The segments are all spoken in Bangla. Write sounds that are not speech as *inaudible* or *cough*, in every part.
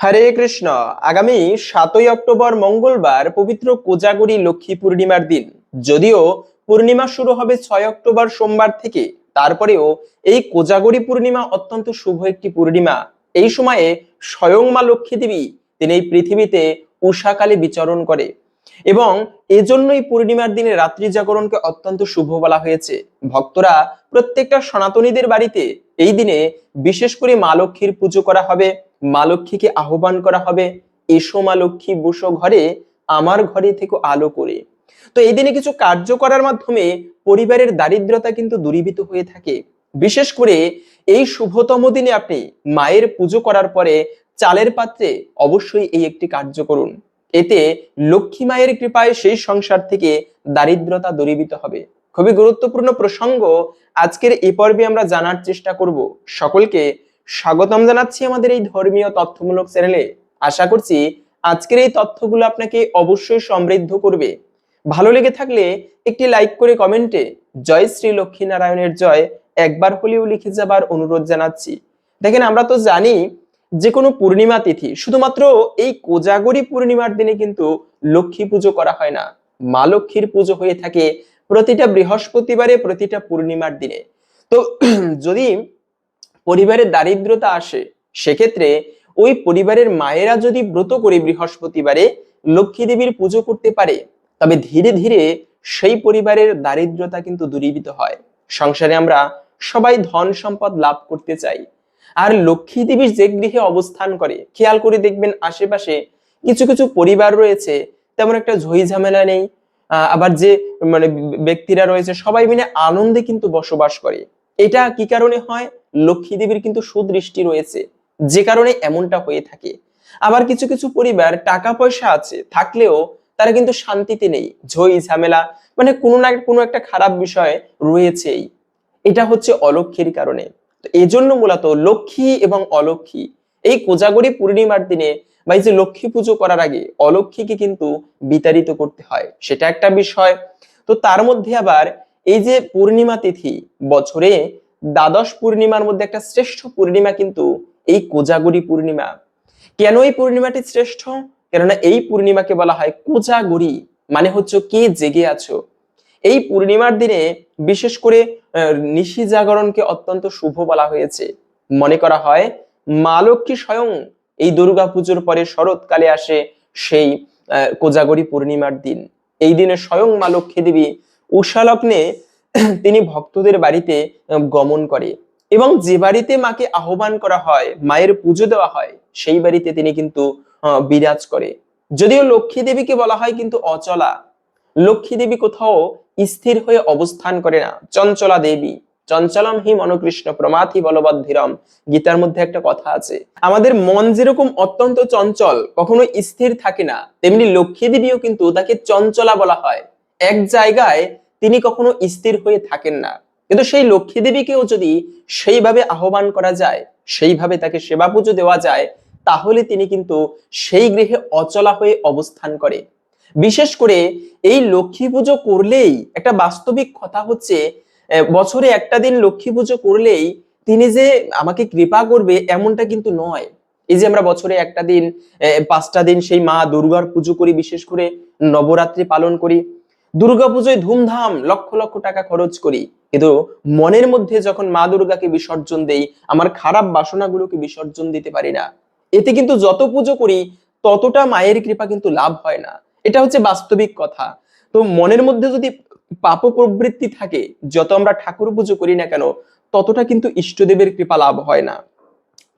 হরে কৃষ্ণ। আগামী সাতই অক্টোবর মঙ্গলবার পবিত্র কোজাগরি লক্ষ্মী পূর্ণিমার দিন। যদিও পূর্ণিমা শুরু হবে ছয় অক্টোবর সোমবার থেকে, তারপরেও এই কোজাগরি পূর্ণিমা অত্যন্ত শুভ একটি পূর্ণিমা। এই সময়ে স্বয়ং মা লক্ষ্মী দেবী, তিনি এই পৃথিবীতে উষাকালে বিচরণ করে এবং এজন্যই পূর্ণিমার দিনে রাত্রি জাগরণকে অত্যন্ত শুভ বলা হয়েছে। ভক্তরা প্রত্যেকটা সনাতনীদের বাড়িতে এই দিনে বিশেষ করে মা লক্ষ্মীর পুজো করা হবে। মা লক্ষ্মীকে আহ্বান করা হবে, এসো মা লক্ষ্মী, বসো ঘরে, আমার ঘরে থেকে আলো করে। তো এই দিনে কিছু কার্য করার মাধ্যমে পরিবারের দারিদ্রতা কিন্তু দূরীভূত হয়ে থাকে। বিশেষ করে এই শুভতম দিনে আপনি মায়ের পুজো করার পরে চালের পাত্রে অবশ্যই এই একটি কার্য করুন। এতে লক্ষ্মী মায়ের কৃপায় সেই সংসার থেকে দারিদ্রতা দূরীভূত হবে। খুবই গুরুত্বপূর্ণ প্রসঙ্গ। আজকের এই পর্বে আমরা জানার চেষ্টা করব সকলকে স্বাগতম জানাচ্ছি আমাদের এই ধর্মীয় তথ্যমূলক চ্যানেলে। আশা করছি আজকের এই তথ্যগুলো আপনাকে অবশ্যই সমৃদ্ধ করবে। ভালো লেগে থাকলে একটি লাইক করে কমেন্টে জয় শ্রী লক্ষ্মী নারায়ণের জয় একবার হলেও লিখে যাবার অনুরোধ জানাচ্ছি। দেখেন, আমরা তো জানি যে কোনো পূর্ণিমা তিথি, শুধুমাত্র এই কোজাগরি পূর্ণিমার দিনে কিন্তু লক্ষ্মী পুজো করা হয় না। মা লক্ষ্মীর পুজো হয়ে থাকে প্রতিটা বৃহস্পতিবারে প্রতিটা পূর্ণিমার দিনে। তো, *clears throat* যদি পরিবারের দারিদ্রতা আসে, সেক্ষেত্রে ওই পরিবারের মায়েরা যদি ব্রত করে বৃহস্পতিবারে লক্ষ্মী দেবীর পুজো করতে পারে, তবে ধীরে ধীরে সেই পরিবারের দারিদ্রতা কিন্তু দূরীভূত হয়। সংসারে আমরা সবাই ধন সম্পদ লাভ করতে চাই। আর লক্ষ্মী দেবীর যে গৃহে অবস্থান করে, খেয়াল করে দেখবেন আশেপাশে কিছু কিছু পরিবার রয়েছে, তেমন একটা ঝই ঝামেলা নেই আবার যে মানে ব্যক্তিরা রয়েছে সবাই মিলে আনন্দে কিন্তু বসবাস করে। এটা কি কারণে হয়? লক্ষ্মী দেবীর কিন্তু সুদৃষ্টি রয়েছে। যে কারণে এমনটা হয়ে থাকে। আবার কিছু কিছু পরিবার টাকা পয়সা আছে, থাকলেও তারা কিন্তু শান্তিতে নেই। ঝই, ঝামেলা মানে কোনো না কোনো একটা খারাপ বিষয় রয়েছেই। এটা হচ্ছে অলক্ষীর কারণে। তো এই জন্য মূলত লক্ষ্মী এবং অলক্ষী এই কোজাগরি পূর্ণিমার দিনে বা এই যে লক্ষ্মী পুজো করার আগে অলক্ষীকে কিন্তু বিতাড়িত করতে হয়। সেটা একটা বিষয়। তো তার মধ্যে আবার এই যে পূর্ণিমা তিথি, বছরে দ্বাদশ পূর্ণিমার মধ্যে একটা শ্রেষ্ঠ পূর্ণিমা কিন্তু এই কোজাগরি পূর্ণিমা। কেন এই পূর্ণিমাটি শ্রেষ্ঠ? কেননা এই পূর্ণিমাকে বলা হয় কোজাগরি মানে হচ্ছে কে জেগে আছো। এই পূর্ণিমার দিনে বিশেষ করে নিশি জাগরণকে অত্যন্ত শুভ বলা হয়েছে। মনে করা হয়, মা লক্ষ্মী স্বয়ং এই দুর্গা পুজোর পরে শরৎকালে আসে সেই কোজাগরি পূর্ণিমার দিন। এই দিনে স্বয়ং মা লক্ষ্মী দেবী উষা লগ্নে *clears throat* তিনি ভক্তদের বাড়িতে গমন করে। এবং যে বাড়িতে মাকে আহ্বান করা হয়, মায়ের পুজো দেওয়া হয়, সেই বাড়িতে তিনি কিন্তু বিরাজ করে। যদিও লক্ষ্মী দেবীকে বলা হয় কিন্তু অচলা। লক্ষ্মী দেবী কোথাও স্থির হয়ে অবস্থান করে না। চঞ্চলা দেবী, চঞ্চলম হি মনকৃষ্ণ প্রমাথি বলবদ্ধিরম গীতার মধ্যে একটা কথা আছে। আমাদের মন যেরকম অত্যন্ত চঞ্চল, কখনো স্থির থাকে না, তেমনি লক্ষ্মী দেবীও কিন্তু তাকে চঞ্চলা বলা হয়। এক জায়গায় তিনি কখনো স্থির হয়ে থাকেন না। কিন্তু সেই লক্ষ্মী দেবীকেও যদি সেইভাবে আহ্বান করা যায়, সেইভাবে তাকে সেবা পুজো দেওয়া যায়, তাহলে তিনি কিন্তু সেই গৃহে অচলা হয়ে অবস্থান করে। বিশেষ করে এই লক্ষ্মী পুজো করলেই একটা বাস্তবিক কথা হচ্ছে বছরে একটা দিন লক্ষ্মী পুজো করলেই তিনি যে আমাকে কৃপা করবে এমনটা কিন্তু নয়। এই যে আমরা বছরে একটা দিন পাঁচটা দিন সেই মা দুর্গার পুজো করি, বিশেষ করে নবরাত্রি পালন করি দুর্গা পুজোয় ধুমধাম লক্ষ লক্ষ টাকা খরচ করি। কিন্তু মনের মধ্যে যখন মা দুর্গাকে বিসর্জন দেই, আমার খারাপ বাসনাগুলোকে বিসর্জন দিতে পারি না। এতে কিন্তু যত পুজো করি, ততটা মায়ের কৃপা কিন্তু লাভ হয় না। এটা হচ্ছে বাস্তবিক কথা। তো মনের মধ্যে যদি পাপ প্রবৃত্তি থাকে, যত আমরা ঠাকুর পুজো করি না কেন, ততটা কিন্তু ইষ্টদেবের কৃপা লাভ হয় না।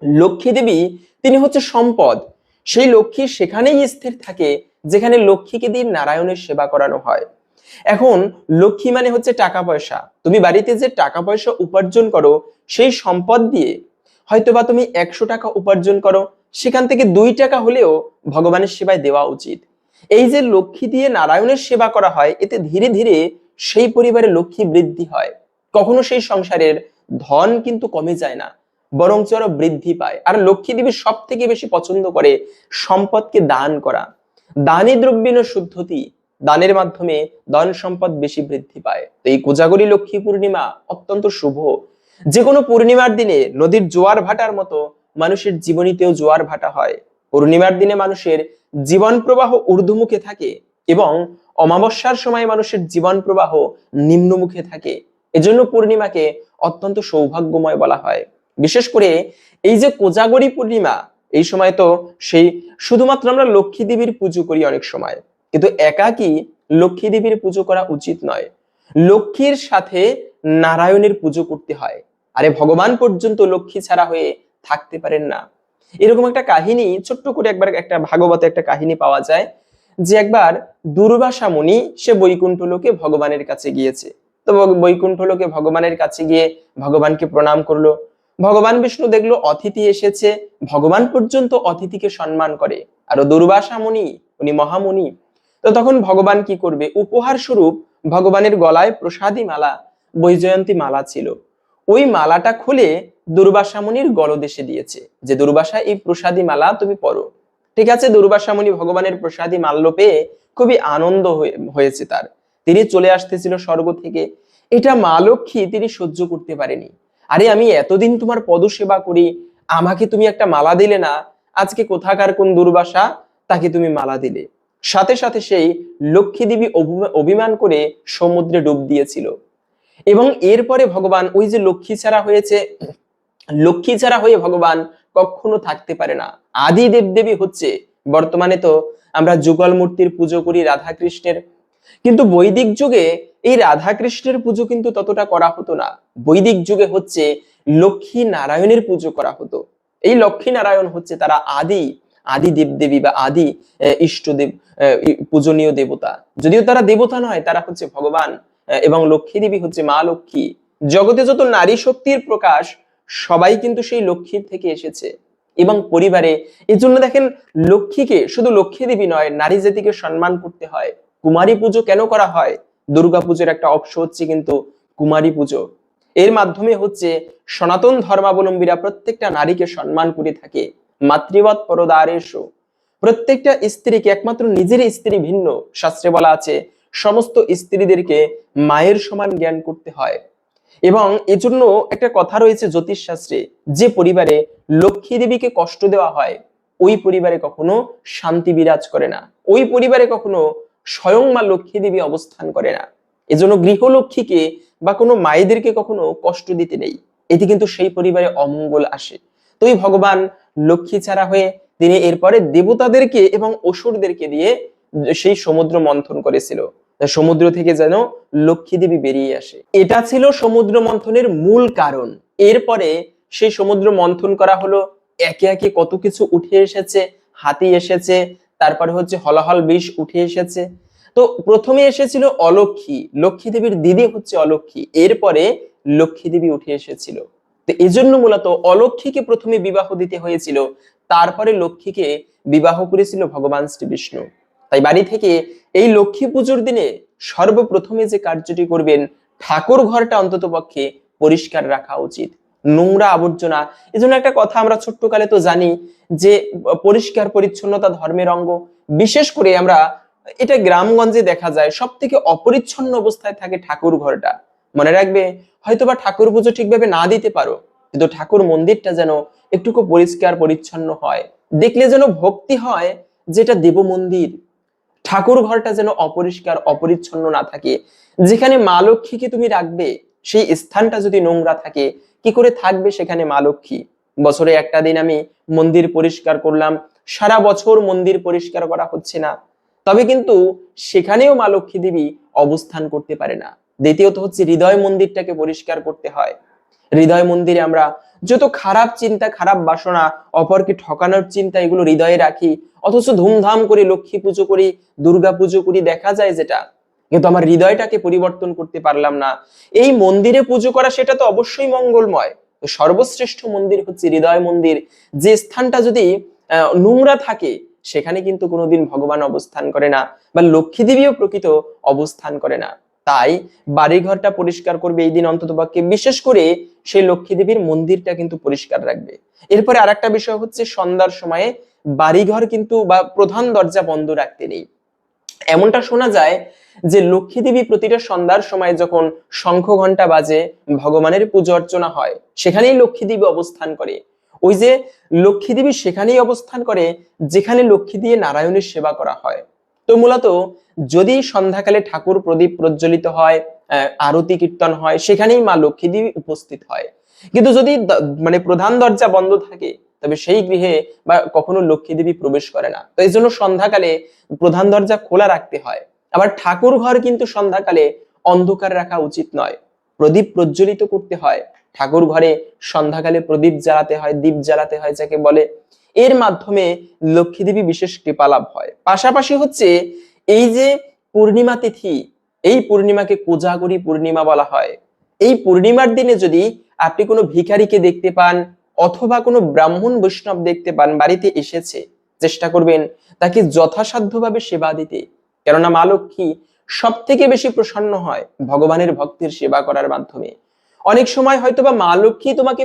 লক্ষ্মী দেবী, তিনি হচ্ছে সম্পদ। সেই লক্ষ্মী সেখানেই স্থির থাকে, যেখানে লক্ষ্মীকে দিয়ে নারায়ণের সেবা করানো হয়। এখন লক্ষ্মী মানে হচ্ছে টাকা পয়সা। তুমি বাড়িতে যে টাকা পয়সা উপার্জন করো, সেই সম্পদ দিয়ে হয়তোবা তুমি একশো টাকা উপার্জন করো, সেখান থেকে দুই টাকা হলেও ভগবানের সেবায় দেওয়া উচিত। এই যে লক্ষ্মী দিয়ে নারায়ণের সেবা করা হয়, এতে ধীরে ধীরে সেই পরিবারে লক্ষ্মী বৃদ্ধি হয়। কখনো সেই সংসারের ধন কিন্তু কমে যায় না, বরঞ্চ আরও বৃদ্ধি পায়। আর লক্ষ্মী দেবী সব থেকে বেশি পছন্দ করে সম্পদকে দান করা। দানে দ্রব্যেন শুদ্ধতি দানের মাধ্যমে ধন সম্পদ বেশি বৃদ্ধি পায়। তো এই কোজাগরী লক্ষ্মী পূর্ণিমা অত্যন্ত শুভ। যে কোনো পূর্ণিমার দিনে নদীর জোয়ার ভাটার মতো মানুষের জীবনীতেও জোয়ার ভাটা হয়। পূর্ণিমার দিনে মানুষের জীবন প্রবাহ ঊর্ধ্বমুখে থাকে এবং অমাবস্যার সময় মানুষের জীবন প্রবাহ নিম্নমুখে থাকে। এজন্য পূর্ণিমাকে অত্যন্ত সৌভাগ্যময় বলা হয়। বিশেষ করে এই যে কোজাগরী পূর্ণিমা, এই সময় তো সেই শুধুমাত্র আমরা লক্ষ্মী দেবীর পুজো করি অনেক সময়। কিন্তু একাকি লক্ষ্মী দেবীর পুজো করা উচিত নয়। লক্ষ্মীর সাথে নারায়ণের পুজো করতে হয়। আরে ভগবান পর্যন্ত লক্ষ্মী ছাড়া হয়ে থাকতে পারেন না। এরকম একটা কাহিনী, ছোট্ট করে একবার একটা ভাগবতে একটা কাহিনী পাওয়া যায় যে একবার দুর্বাসা মুনি, সে বৈকুণ্ঠ লোকে ভগবানের কাছে গিয়েছে। তো বৈকুণ্ঠ লোকে ভগবানের কাছে গিয়ে ভগবানকে প্রণাম করল। ভগবান বিষ্ণু দেখল অতিথি এসেছে। ভগবান পর্যন্ত অতিথিকে সম্মান করে। আর দুর্বাসা মুনি, উনি মহামুনি তো তখন ভগবান কি করবে? উপহার স্বরূপ ভগবানের গলায় প্রসাদী মালা, বৈজয়ন্তী মালা ছিল। ওই মালাটা খুলে দুর্বাসা মুনির গলদেশে দিয়েছে যে দুর্বাসা এই প্রসাদী মালা তুমি পরো। ঠিক আছে দুর্বাসা মুনি ভগবানের প্রসাদী মাল্য পেয়ে খুবই আনন্দ হয়ে- হয়েছে তার। তিনি চলে আসতেছিল স্বর্গ থেকে। এটা মা লক্ষ্মী তিনি সহ্য করতে পারেনি। আরে, আমি এতদিন তোমার পদসেবা করি, আমাকে তুমি একটা মালা দিলে না? আজকে কোথাকার কোন দুর্বাসা তাকে তুমি মালা দিলে? সাথে সাথে সেই লক্ষ্মী দেবী অভিমা- অভিমান করে সমুদ্রে ডুব দিয়েছিল। এবং এরপরে ভগবান ওই যে লক্ষ্মী ছাড়া হয়েছে, লক্ষ্মী ছাড়া হয়ে ভগবান কখনো থাকতে পারে না। আদি দেবদেবী হচ্ছে, বর্তমানে তো আমরা যুগল মূর্তির পুজো করি রাধা কৃষ্ণের কিন্তু বৈদিক যুগে এই রাধা কৃষ্ণের পুজো কিন্তু ততটা করা হতো না। বৈদিক যুগে হচ্ছে লক্ষ্মী নারায়ণের পুজো করা হতো। এই লক্ষ্মী নারায়ণ হচ্ছে তারা আদি আদি দেবদেবী বা আদি ইষ্টদেব পূজনীয় দেবতা। যদিও তারা দেবতা নয়, তারা হচ্ছে ভগবান এবং লক্ষ্মী দেবী হচ্ছে মা লক্ষ্মী। জগতে যত নারী শক্তির প্রকাশ, সবাই কিন্তু সেই লক্ষ্মীর থেকে এসেছে। এবং পরিবারে এই জন্য দেখেন লক্ষ্মীকে শুধু লক্ষ্মী দেবী নয়, নারী জাতিকে সম্মান করতে হয়। কুমারী পুজো কেন করা হয়? দুর্গা পুজোর একটা অংশ হচ্ছে কিন্তু কুমারী পুজো। এর মাধ্যমে হচ্ছে সনাতন ধর্মাবলম্বীরা প্রত্যেকটা নারীকে সম্মান করে থাকে। মাতৃবৎ পরদারেশু প্রত্যেকটা স্ত্রীকে একমাত্র নিজের স্ত্রী ভিন্ন। শাস্ত্রে বলা আছে, সমস্ত স্ত্রীদেরকে মায়ের সমান জ্ঞান করতে হয়। এবং এজন্য একটা কথা রয়েছে জ্যোতিষ শাস্ত্রে যে পরিবারে লক্ষ্মী দেবীকে কষ্ট দেওয়া হয়, ওই পরিবারে কখনো শান্তি বিরাজ করে না। ওই পরিবারে কখনো স্বয়ং মা লক্ষ্মী দেবী অবস্থান করে না। এজন্য গৃহলক্ষ্মীকে বা কোনো মায়েদেরকে কখনো কষ্ট দিতে নেই। এতে কিন্তু সেই পরিবারে অমঙ্গল আসে। তো ভগবান লক্ষ্মী ছাড়া হয়ে তিনি এরপরে দেবতাদেরকে এবং অসুরদেরকে দিয়ে সেই সমুদ্র মন্থন করেছিল। সমুদ্র থেকে যেন লক্ষ্মী দেবী বেরিয়ে আসে। এটা ছিল সমুদ্র মন্থনের মূল কারণ। এরপরে সেই সমুদ্র মন্থন করা হলো। একে একে কত কিছু উঠে এসেছে, হাতি এসেছে, তারপরে হচ্ছে হলাহল বিষ উঠে এসেছে। তো প্রথমে এসেছিল অলক্ষী লক্ষ্মী দেবীর দিদি হচ্ছে অলক্ষী এরপরে লক্ষ্মী দেবী উঠে এসেছিল। তো এজন্য মূলত অলক্ষীকে প্রথমে বিবাহ দিতে হয়েছিল, তারপরে লক্ষ্মীকে বিবাহ করেছিল ভগবান শ্রী বিষ্ণু তাই বাড়ি থেকে এই লক্ষ্মী পুজোর দিনে সর্বপ্রথমে যে কার্যটি করবেন, ঠাকুর ঘরটা অন্তত পক্ষে পরিষ্কার রাখা উচিত। নোংরা আবর্জনা, এজন্য একটা কথা আমরা ছোট্টকালে তো জানি যে, পরিষ্কার, পরিচ্ছন্নতা ধর্মের অঙ্গ। বিশেষ করে আমরা, এটা গ্রামগঞ্জে দেখা যায় সব থেকে অপরিচ্ছন্ন অবস্থায় থাকে ঠাকুর ঘরটা। মনে রাখবে? হয়তোবা ঠাকুর পুজো ঠিকভাবে না দিতে পারো, কিন্তু ঠাকুর মন্দিরটা যেন একটুকু পরিষ্কার, পরিচ্ছন্ন হয়। দেখলে যেন ভক্তি হয়, যেটা দেব মন্দির। ঠাকুর ঘরটা যেন অপরিষ্কার, অপরিচ্ছন্ন না থাকে। যেখানে মা লক্ষ্মীকে তুমি রাখবে, সেই স্থানটা যদি নোংরা থাকে, কি করে থাকবে সেখানে মা লক্ষ্মী? বছরে একটা দিন আমি মন্দির পরিষ্কার করলাম, সারা বছর মন্দির পরিষ্কার করা হচ্ছে না। তবে কিন্তু সেখানেও মা লক্ষ্মী দেবী অবস্থান করতে পারে না। দ্বিতীয়ত হচ্ছে হৃদয় মন্দিরটাকে পরিষ্কার করতে হয়। হৃদয় মন্দিরে আমরা যত খারাপ চিন্তা, খারাপ বাসনা, অপরকে ঠকানোর চিন্তা এগুলো হৃদয়ে রাখি, অথচ ধুমধাম করে লক্ষ্মী পুজো করি, দুর্গা পুজো করি দেখা যায় যেটা। কিন্তু আমার হৃদয়টাকে পরিবর্তন করতে পারলাম না। এই মন্দিরে পুজো করা সেটা তো অবশ্যই মঙ্গলময়। সর্বশ্রেষ্ঠ মন্দির হচ্ছে হৃদয় মন্দির। যে স্থানটা যদি নোংরা থাকে, সেখানে কিন্তু কোনোদিন ভগবান অবস্থান করে না বা লক্ষ্মী দেবীও প্রকৃত অবস্থান করে না। তাই বাড়িঘরটা পরিষ্কার করবে এই দিন অন্তত পক্ষে। বিশেষ করে সেই লক্ষ্মী দেবীর মন্দিরটা কিন্তু পরিষ্কার রাখবে। এরপরে আরেকটা বিষয় হচ্ছে সন্ধ্যার সময়ে বাড়িঘর কিন্তু বা প্রধান দরজা বন্ধ রাখতে নেই। এমনটা শোনা যায় যে লক্ষ্মী দেবী প্রতিটা সন্ধ্যার সময় যখন শঙ্খ ঘণ্টা বাজে, ভগবানের পুজো অর্চনা হয়, সেখানেই লক্ষ্মী দেবী অবস্থান করে। ওই যে লক্ষ্মী দেবী সেখানেই অবস্থান করে, যেখানে লক্ষ্মী দিয়ে নারায়ণের সেবা করা হয়। তো মূলত যদি সন্ধ্যাকালে ঠাকুর প্রদীপ প্রজ্বলিত হয় আরতি কীর্তন হয়, সেখানেই মা লক্ষ্মী দেবী উপস্থিত হয়। কিন্তু যদি মানে প্রধান দরজা বন্ধ থাকে, তবে সেই গৃহে বা কখনো লক্ষ্মী দেবী প্রবেশ করে না। তো এই জন্য সন্ধ্যাকালে প্রধান দরজা খোলা রাখতে হয়। আবার ঠাকুর ঘর কিন্তু সন্ধ্যাকালে অন্ধকার রাখা উচিত নয়। প্রদীপ প্রজ্বলিত করতে হয়। ঠাকুর ঘরে সন্ধ্যাকালে প্রদীপ জ্বালাতে হয়, দীপ জ্বালাতে হয় যাকে বলে এর মাধ্যমে লক্ষ্মী দেবী বিশেষ কৃপা লাভ হয়। পাশাপাশি হচ্ছে এই যে পূর্ণিমা তিথি, এই পূর্ণিমাকে কোজাগরি পূর্ণিমা বলা হয়। এই পূর্ণিমার দিনে যদি আপনি কোনো ভিখারিকে দেখতে পান অথবা কোনো ব্রাহ্মণ বৈষ্ণব দেখতে পান, বাড়িতে এসেছে, চেষ্টা করবেন তাকে যথাসাধ্যভাবে সেবা দিতে। কেননা মা লক্ষ্মী সব থেকে বেশি প্রসন্ন হয় ভগবানের ভক্তের সেবা করার মাধ্যমে। অনেক সময় হয়তোবা মা লক্ষ্মী তোমাকে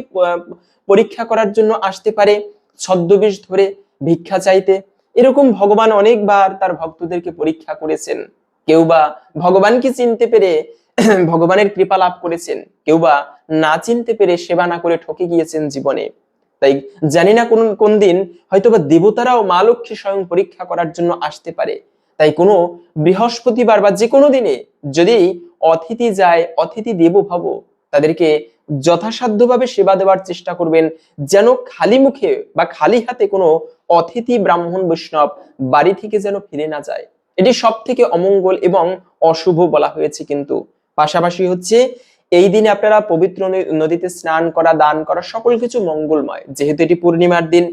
পরীক্ষা করার জন্য আসতে পারে ছদ্মবেশ ধরে ভিক্ষা চাইতে। এরকম ভগবান অনেকবার তার ভক্তদেরকে পরীক্ষা করেছেন। কেউ বা ভগবানকে চিনতে পেরে *clears throat* ভগবানের কৃপা লাভ করেছেন। কেউ বা না চিনতে পেরে সেবা না করে ঠকে গিয়েছেন জীবনে। তাই জানি না কোন কোন দিন হয়তোবা দেবতারাও মা লক্ষ্মী স্বয়ং পরীক্ষা করার জন্য আসতে পারে। তাই কোনো বৃহস্পতিবার বা যে কোনো দিনে যদি অতিথি যায়, অতিথি দেব ভাব, তাদেরকে যথাসাধ্যভাবে সেবা দেওয়ার চেষ্টা করবেন যেন খালি মুখে বা খালি হাতে কোনো অতিথি ব্রাহ্মণ বৈষ্ণব বাড়ি থেকে যেন ফিরে না যায়। এটি সব থেকে অমঙ্গল এবং অশুভ বলা হয়েছে কিন্তু। পাশাপাশি হচ্ছে, এই দিনে আপনারা পবিত্র নদীতে স্নান করা, দান করা সকল কিছু মঙ্গলময়, যেহেতু এটি পূর্ণিমার দিন।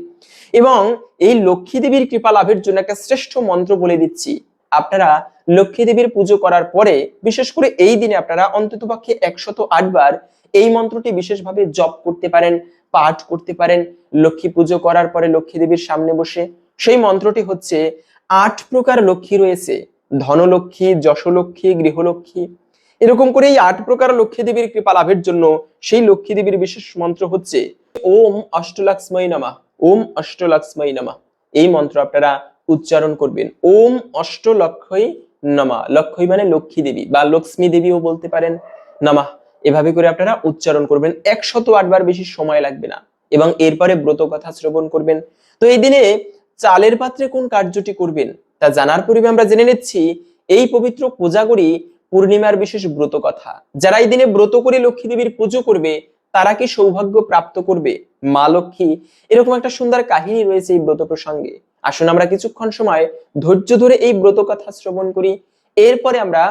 এবং এই লক্ষ্মী দেবীর কৃপা লাভের জন্য একটা শ্রেষ্ঠ মন্ত্র বলে দিচ্ছি। আপনারা লক্ষ্মী দেবীর পুজো করার পরে, বিশেষ করে এই দিনে আপনারা অন্ততপক্ষে একশত আটবার এই মন্ত্রটি বিশেষভাবে জপ করতে পারেন, পাঠ করতে পারেন, লক্ষ্মী পুজো করার পরে লক্ষ্মী দেবীর সামনে বসে। সেই মন্ত্রটি হচ্ছে, আট প্রকার লক্ষ্মী রয়েছে, ধনলক্ষ্মী, যশলক্ষ্মী, গৃহলক্ষ্মী। এরকম করে এই আট প্রকার লক্ষ্মী দেবীর কৃপা লাভের জন্য সেই লক্ষ্মী দেবীর বিশেষ মন্ত্র হচ্ছে, ওম অষ্টলক্ষ্মী নামা, ওম অষ্টলক্ষ্মী নামা। এই মন্ত্র আপনারা উচ্চারণ করবেন, ওম অষ্টলক্ষই নমা। লক্ষই মানে লক্ষ্মী দেবী বা লক্ষ্মী দেবীও বলতে পারেন, নামা। এভাবে করে আপনারা উচ্চারণ করবেন। একশত আটবার বেশি সময় লাগবে না এবং এরপরে ব্রত কথা শ্রবণ করবেন। তো এই দিনে চালের পাত্রে কোন কার্যটি করবেন তা জানার পূর্বে আমরা জেনে নিচ্ছি, এই পবিত্র কোজাগরি পূর্ণিমার বিশেষ ব্রত কথা। যারা এই দিনে ব্রত করে লক্ষ্মী দেবীর পুজো করবে, তারা কি সৌভাগ্য প্রাপ্ত করবে? মা লক্ষ্মী, এরকম একটা সুন্দর কাহিনী রয়েছে এই ব্রত প্রসঙ্গে। আসুন আমরা কিছুক্ষণ সময় ধৈর্য ধরে এই ব্রত কথা শ্রবণ করি। এরপরে আমরা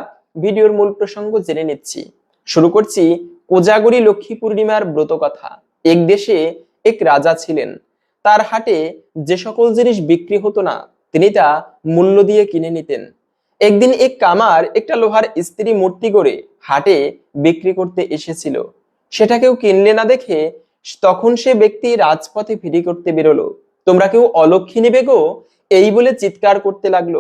ভিডিওর মূল প্রসঙ্গ জেনে নিচ্ছি। শুরু করছি কোজাগরি লক্ষ্মী পূর্ণিমার ব্রত কথা এক দেশে এক রাজা ছিলেন। তার হাটে যে সকল জিনিস বিক্রি হতো না, তিনি তা মূল্য দিয়ে কিনে নিতেন। একদিন এক কামার একটা লোহার স্ত্রী মূর্তি করে হাটে বিক্রি করতে এসেছিল। সেটা কেউ কিনলে না দেখে তখন সে ব্যক্তি রাজপথে ফিরি করতে বেরোলো। তোমরা কেউ অলক্ষী নেবে গো? এই বলে চিৎকার করতে লাগল।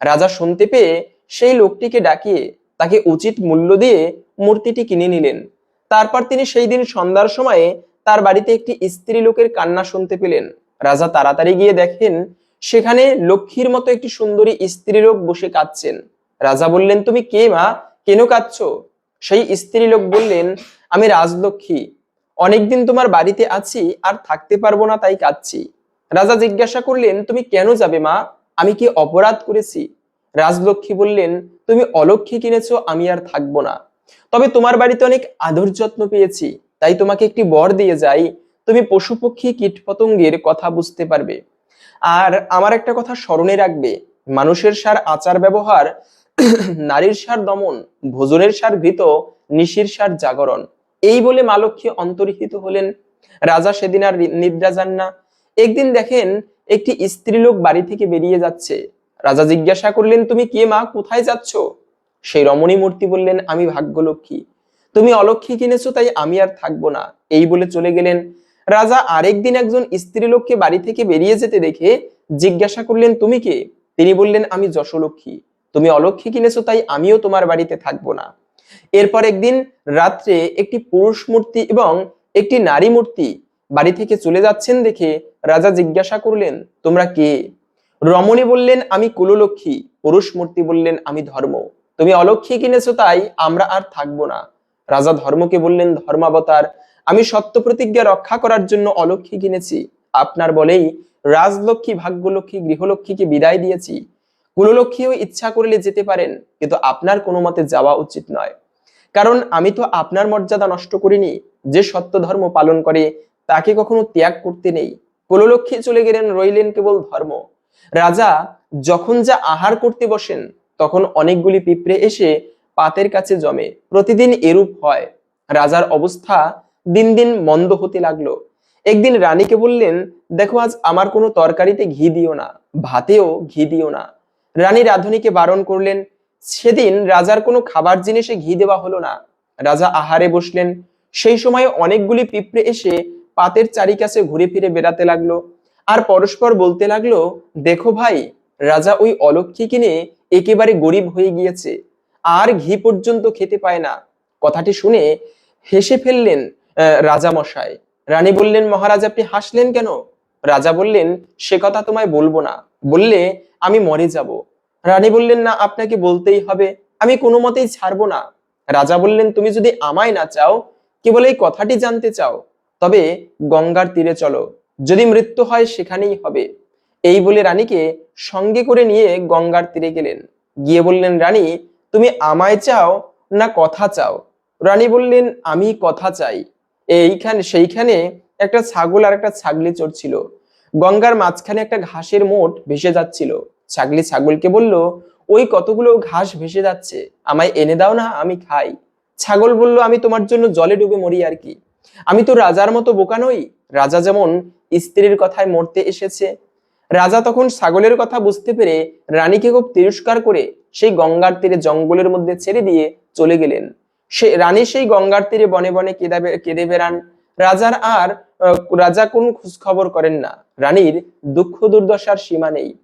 রাজা শুনতে পেয়ে সেই লোকটিকে ডাকিয়ে তাকে উচিত মূল্য দিয়ে মূর্তিটি কিনে নিলেন। তারপর তিনি সেই দিন সন্ধ্যার সময়ে তার বাড়িতে একটি স্ত্রী লোকের কান্না শুনতে পেলেন। রাজা তাড়াতাড়ি গিয়ে দেখেন, সেখানে লক্ষ্মীর মতো একটি সুন্দরী স্ত্রী লোক বসে কাঁদছেন। রাজা বললেন, তুমি কে মা? কেন কাঁদছ? সেই স্ত্রী লোক বললেন, আমি রাজলক্ষ্মী। অনেকদিন তোমার বাড়িতে আছি আর থাকতে পারব না তাই কাঁদছি। রাজা জিজ্ঞাসা করলেন, তুমি কেন যাবে মা? আমি কি অপরাধ করেছি? রাজলক্ষ্মী বললেন, তুমি অলক্ষ্মী কিনেছ, আমি আর থাকব না। তবে তোমার বাড়িতে অনেক আদর যত্ন পেয়েছি, তাই তোমাকে একটি বর দিয়ে যাই। তুমি পশু পক্ষী কীট পতঙ্গের কথা বুঝতে পারবে। আর আমার একটা কথা স্মরণে রাখবে, মানুষের সার আচার ব্যবহার, *clears throat* নারীর সার দমন, ভোজনের সার ঘৃত, নিশির সার জাগরণ। এই বলে মা লক্ষ্মী অন্তর্হিত হলেন। রাজা সেদিন আর নিদ্রা যান না। একদিন দেখেন, একটি স্ত্রীলোক বাড়ি থেকে বেরিয়ে যাচ্ছে। রাজা জিজ্ঞাসা করলেন, তুমি কে মা? কোথায় যাচ্ছ? সেই রমণী মূর্তি বললেন, আমি ভাগ্যলক্ষ্মী। তুমি অলক্ষ্মী কিনেছো, তাই আমি আর থাকব না। এই বলে চলে গেলেন। রাজা আরেকদিন একজন স্ত্রীলোককে বাড়ি থেকে বেরিয়ে যেতে দেখে জিজ্ঞাসা করলেন, তুমি কে? তিনি বললেন, আমি যশলক্ষ্মী। তুমি অলক্ষ্মী কিনেছো, তাই আমিও তোমার বাড়িতে থাকব না। এরপর একদিন রাত্রে একটি পুরুষ মূর্তি এবং একটি নারী মূর্তি বাড়ি থেকে চলে যাচ্ছেন দেখে রাজা জিজ্ঞাসা করলেন, তোমরা কে? রমণী বললেন, আমি কুললক্ষ্মী পুরুষ মূর্তি বললেন, আমি ধর্ম। তুমি অলক্ষ্মী কিনেছো তাই আমরা আর থাকব না। রাজা ধর্মকে বললেন, ধর্মাবতার, আমি সত্য প্রতিজ্ঞা রক্ষা করার জন্য অলক্ষী কিনেছি। আপনার বলেই রাজলক্ষ্মী, ভাগ্যলক্ষ্মী, গৃহলক্ষ্মীকে বিদায় দিয়েছি। কুললক্ষ্মীও ইচ্ছা করলে যেতে পারেন, কিন্তু আপনার কোনো মতে যাওয়া উচিত নয়। কারণ আমি তো আপনার মর্যাদা নষ্ট করিনি। যে সত্য ধর্ম পালন করে, তাকে কখনো ত্যাগ করতে নেই। কুললক্ষ্মী চলে গেলেন, রইলেন কেবল ধর্ম। রাজা যখন যা আহার করতে বসেন, তখন অনেকগুলি পিঁপড়ে এসে পাতের কাছে জমে। প্রতিদিন এরূপ হয়। রাজার অবস্থা দিন দিন মন্দ হতে লাগল। একদিন রানীকে বললেন, দেখো, আজ আমার কোনো তরকারিতে ঘি দিও না, ভাতেও ঘি দিও না। রানী রাধুনীকে বারণ করলেন, সেদিন রাজার কোনো খাবার জিনিসে ঘি দেওয়া হলো না। রাজা আহারে বসলেন। সেই সময় অনেকগুলি পিঁপড়ে এসে পাতের চারিকাছে ঘুরে ফিরে বেড়াতে লাগল। আর পরস্পর বলতে লাগল, দেখো ভাই, রাজা ওই অলক্ষী কিনে একেবারে গরিব হয়ে গিয়েছে, আর ঘি পর্যন্ত খেতে পায় না। কথাটি শুনে হেসে ফেললেন রাজা মশাই রানী বললেন, মহারাজ, আপনি হাসলেন কেন? রাজা বললেন, সে কথা তোমায় বলব না। বললে, আমি মরে যাব। রানী বললেন, না, আপনাকে বলতেই হবে, আমি কোনো মতেই ছাড়বো না। রাজা বললেন, তুমি যদি আমায় না চাও, কেবল এই কথাটি জানতে চাও। তবে গঙ্গার তীরে চলো। যদি মৃত্যু হয় সেখানেই হবে। এই বলে রানীকে সঙ্গে করে নিয়ে গঙ্গার তীরে গেলেন। গিয়ে বললেন, রানী, তুমি আমায় চাও না কথা চাও? রানী বললেন, আমি কথা চাই। এইখানে, সেইখানে একটা ছাগল আর একটা ছাগলি চড়ছিল। গঙ্গার মাঝখানে একটা ঘাসের মোট ভেসে যাচ্ছিল। ছাগলি ছাগলকে বলল, ওই কতগুলো ঘাস ভেসে যাচ্ছে, আমায় এনে দাও না, আমি খাই। ছাগল বলল, আমি তোমার জন্য জলে ডুবে মরি আর কি। আমি তো রাজার মতো বোকা নই রাজা যেমন স্ত্রীর কথায় মরতে এসেছে, রাজা তখন ছাগলের কথা বুঝতে পেরে রানীকে খুব তিরস্কার করে সেই গঙ্গার তীরে জঙ্গলের মধ্যে ছেড়ে দিয়ে চলে গেলেন। সে, রানী সেই গঙ্গার তীরে বনে বনে কেঁদে বে- কেঁদে বেড়ান। রাজার আর রাজা কোন খোঁজ খবর করেন না। রানীর দুঃখ দুর্দশার সীমা নেই।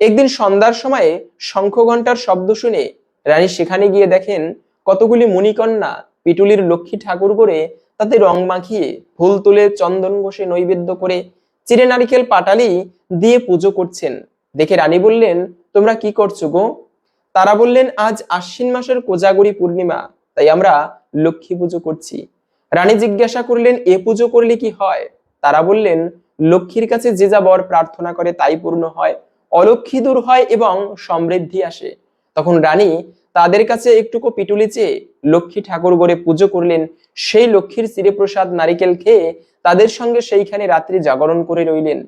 একদিন সন্ধ্যার সময়ে শঙ্খ ঘণ্টার শব্দ শুনে রানী সেখানে গিয়ে দেখেন, কতগুলি মণিকন্যা পিটুলির লক্ষ্মী ঠাকুর করে তাতে রং মাখিয়ে ফুল তুলে চন্দন ঘষে নৈবেদ্য করে চিড়ে নারিকেল পাটালি দিয়ে পুজো করছেন। দেখে রানী বললেন, তোমরা কি করছ গো? তারা বললেন, আজ আশ্বিন মাসের কোজাগরি পূর্ণিমা, তাই আমরা লক্ষ্মী পুজো করছি। রানী জিজ্ঞাসা করলেন, এ পুজো করলে কি হয়? তারা বললেন, লক্ষ্মীর কাছে যে যা বর প্রার্থনা করে তাই পূর্ণ হয়, অলক্ষ্মী দূর হয় এবং সমৃদ্ধি আসে। তখন রানী তাদের কাছে একটুকু পিটুলি চেয়ে লক্ষ্মী ঠাকুর গড়ে পুজো করলেন। সেই লক্ষ্মীর চিরেপ্রসাদ নারিকেল খেয়ে তাদের সঙ্গে সেইখানে রাত্রি জাগরণ করে রইলেন।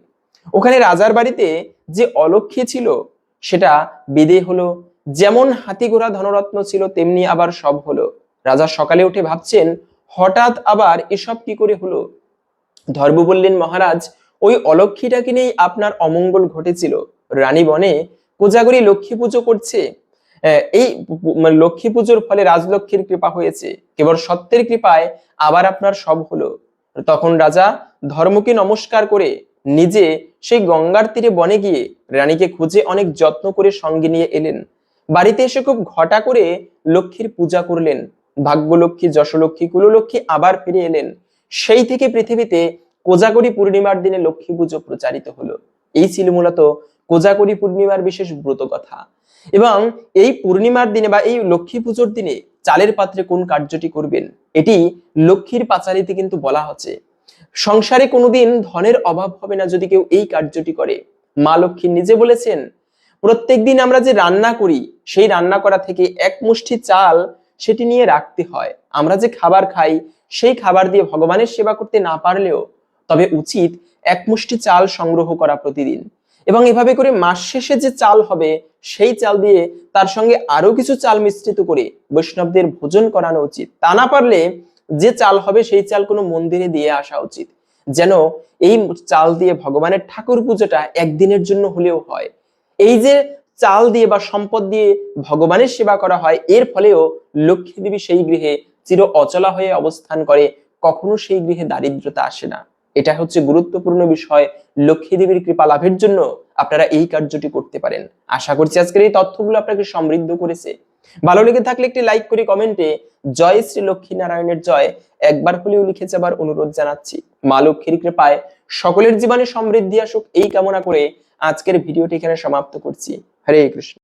ওখানে রাজার বাড়িতে যে অলক্ষ্মী ছিল, সেটা বিদে হলো। যেমন হাতি ঘোড়া ধনরত্ন ছিল, তেমনি আবার সব হলো। রাজা সকালে উঠে ভাবছেন, হঠাৎ আবার এসব কি করে হলো? ধর্ম বললেন, মহারাজ, ওই অলক্ষীটাকে নিয়েই আপনার অমঙ্গল ঘটেছিল? রানী বনে কোজাগরি লক্ষ্মী পুজো করছে। এই মানে লক্ষ্মী পুজোর ফলে রাজলক্ষ্মীর কৃপা হয়েছে। কেবল সত্যের কৃপায় আবার আপনার সব হলো। তখন রাজা ধর্মকে নমস্কার করে নিজে সেই গঙ্গার তীরে বনে গিয়ে রানীকে খুঁজে অনেক যত্ন করে সঙ্গে নিয়ে এলেন। বাড়িতে এসে খুব ঘটা করে লক্ষ্মীর পূজা করলেন। ভাগ্যলক্ষ্মী, যশলক্ষ্মী, কুললক্ষ্মী আবার ফিরে এলেন। সেই থেকে পৃথিবীতে কোজাগরি পূর্ণিমার দিনে লক্ষ্মী পুজো প্রচারিত হলো। এই ছিল মূলত কোজাগরি পূর্ণিমার বিশেষ ব্রত কথা এবং এই পূর্ণিমার দিনে বা এই লক্ষ্মী পুজোর দিনে চালের পাত্রে কোন কার্যটি করবেন? এটি লক্ষ্মীর পাঁচালিতে কিন্তু বলা হচ্ছে। সংসারে কোনোদিন ধনের অভাব হবে না যদি কেউ এই কার্যটি করে। মা লক্ষ্মী নিজে বলেছেন প্রত্যেকদিন আমরা যে রান্না করি, সেই রান্না করা থেকে এক মুষ্টি চাল সেটি নিয়ে রাখতে হয়। আমরা যে খাবার খাই, সেই খাবার দিয়ে ভগবানের সেবা করতে না পারলেও তবে উচিত এক মুষ্টি চাল সংগ্রহ করা প্রতিদিন। এবং এভাবে করে মাস শেষে যে চাল হবে, সেই চাল দিয়ে তার সঙ্গে আরও কিছু চাল মিশ্রিত করে বৈষ্ণবদের ভোজন করানো উচিত। তা না পারলে যে চাল হবে, সেই চাল কোনো মন্দিরে দিয়ে আসা উচিত। যেন এই চাল দিয়ে ভগবানের ঠাকুর পুজোটা একদিনের জন্য হলেও হয়। এই যে চাল দিয়ে বা সম্পদ দিয়ে ভগবানের সেবা করা হয়, এর ফলেও লক্ষ্মী দেবী সেই গৃহে চির অচলা হয়ে অবস্থান করে, কখনো সেই গৃহে দারিদ্রতা আসে না। এটা হচ্ছে গুরুত্বপূর্ণ বিষয়। লক্ষ্মী দেবীর কৃপা লাভের জন্য আপনারা এই কার্যটি করতে পারেন। আশা করছি আজকের এই তথ্যগুলো আপনাকে সমৃদ্ধ করেছে। ভালো লেগে থাকলে একটি লাইক করে কমেন্টে জয় শ্রী লক্ষ্মী নারায়ণের জয় একবার হলেও লিখে যাবার অনুরোধ জানাচ্ছি। মা লক্ষ্মীর কৃপায় সকলের জীবনে সমৃদ্ধি আসুক এই কামনা করে আজকের ভিডিওটি এখানে সমাপ্ত করছি। হরে কৃষ্ণ।